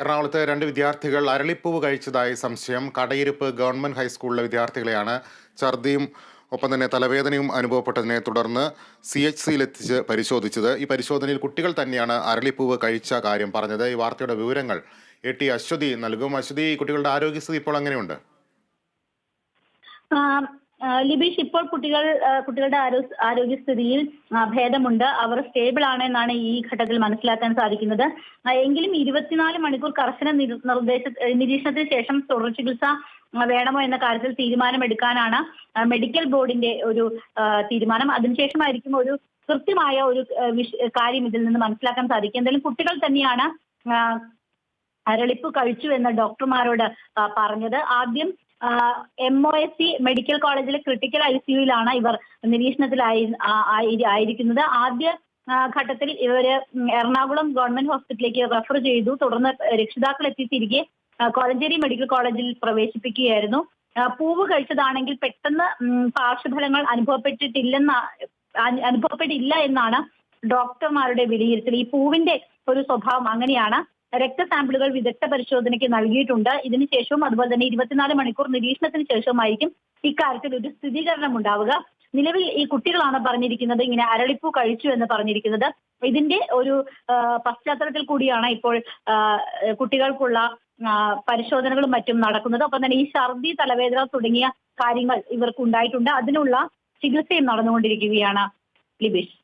എറണാകുളത്ത് രണ്ട് വിദ്യാർത്ഥികൾ അരളിപ്പൂവ് കഴിച്ചതായി സംശയം. കടയിരുപ്പ് ഗവൺമെന്റ് ഹൈസ്കൂളിലെ വിദ്യാർത്ഥികളെയാണ് ഛർദിയും ഒപ്പം തന്നെ തലവേദനയും അനുഭവപ്പെട്ടതിനെ തുടർന്ന് സി എച്ച് സിയിലെത്തിച്ച് പരിശോധിച്ചത്. ഈ പരിശോധനയിൽ കുട്ടികൾ തന്നെയാണ് അരളിപ്പൂവ് കഴിച്ച കാര്യം പറഞ്ഞത്. ഈ വാർത്തയുടെ വിവരങ്ങൾ എ ടി അശ്വതി നൽകും. അശ്വതി കുട്ടികളുടെ ആരോഗ്യസ്ഥിതി ഇപ്പോൾ എങ്ങനെയുണ്ട്? ലിബീഷ് ഇപ്പോൾ കുട്ടികൾ കുട്ടികളുടെ ആരോ- ആരോഗ്യസ്ഥിതിയിൽ ഭേദമുണ്ട്. അവർ സ്റ്റേബിൾ ആണ് എന്നാണ് ഈ ഘട്ടത്തിൽ മനസ്സിലാക്കാൻ സാധിക്കുന്നത്. എങ്കിലും ഇരുപത്തിനാല് മണിക്കൂർ കർശന നിർ- നിർദ്ദേശ നിരീക്ഷണത്തിന് ശേഷം തുടർ ചികിത്സ വേണമോ എന്ന കാര്യത്തിൽ തീരുമാനമെടുക്കാനാണ് മെഡിക്കൽ ബോർഡിന്റെ ഒരു തീരുമാനം. അതിനുശേഷമായിരിക്കും ഒരു കൃത്യമായ ഒരു കാര്യം ഇതിൽ നിന്ന് മനസ്സിലാക്കാൻ സാധിക്കും എന്തായാലും കുട്ടികൾ തന്നെയാണ് അരളിപ്പ് കഴിച്ചു എന്ന് ഡോക്ടർമാരോട് പറഞ്ഞത്. ആദ്യം M O S C medical കോളേജിലെ ക്രിട്ടിക്കൽ ഐ സിയുയിലാണ് ഇവർ നിരീക്ഷണത്തിലായി ആയി- ആയിരിക്കുന്നത്. ആദ്യ ഘട്ടത്തിൽ ഇവർ എറണാകുളം ഗവൺമെന്റ് ഹോസ്പിറ്റലിലേക്ക് റെഫർ ചെയ്തു. തുടർന്ന് രക്ഷിതാക്കൾ എത്തി തിരികെ കോലഞ്ചേരി മെഡിക്കൽ കോളേജിൽ പ്രവേശിപ്പിക്കുകയായിരുന്നു. പൂവ് കഴിച്ചതാണെങ്കിൽ പെട്ടെന്ന് പാർശ്വഫലങ്ങൾ അനുഭവപ്പെട്ടിട്ടില്ലെന്ന അനുഭവപ്പെട്ടില്ല എന്നാണ് ഡോക്ടർമാരുടെ വിലയിരുത്തൽ. ഈ പൂവിന്റെ ഒരു സ്വഭാവം അങ്ങനെയാണ്. രക്തസാമ്പിളുകൾ വിദഗ്ധ പരിശോധനയ്ക്ക് നൽകിയിട്ടുണ്ട്. ഇതിനുശേഷവും അതുപോലെ തന്നെ ഇരുപത്തിനാല് മണിക്കൂർ നിരീക്ഷണത്തിന് ശേഷവുമായിരിക്കും ഇക്കാര്യത്തിൽ ഒരു സ്ഥിരീകരണം ഉണ്ടാവുക. നിലവിൽ ഈ കുട്ടികളാണ് പറഞ്ഞിരിക്കുന്നത് ഇങ്ങനെ അരളിപ്പൂ കഴിച്ചു എന്ന് പറഞ്ഞിരിക്കുന്നത്. ഇതിന്റെ ഒരു പശ്ചാത്തലത്തിൽ കൂടിയാണ് ഇപ്പോൾ കുട്ടികൾക്കുള്ള പരിശോധനകളും മറ്റും നടക്കുന്നത്. ഒപ്പം തന്നെ ഈ ഛർദി തലവേദന തുടങ്ങിയ കാര്യങ്ങൾ ഇവർക്ക് ഉണ്ടായിട്ടുണ്ട് അതിനുള്ള ചികിത്സയും നടന്നുകൊണ്ടിരിക്കുകയാണ് ലിബീഷ്.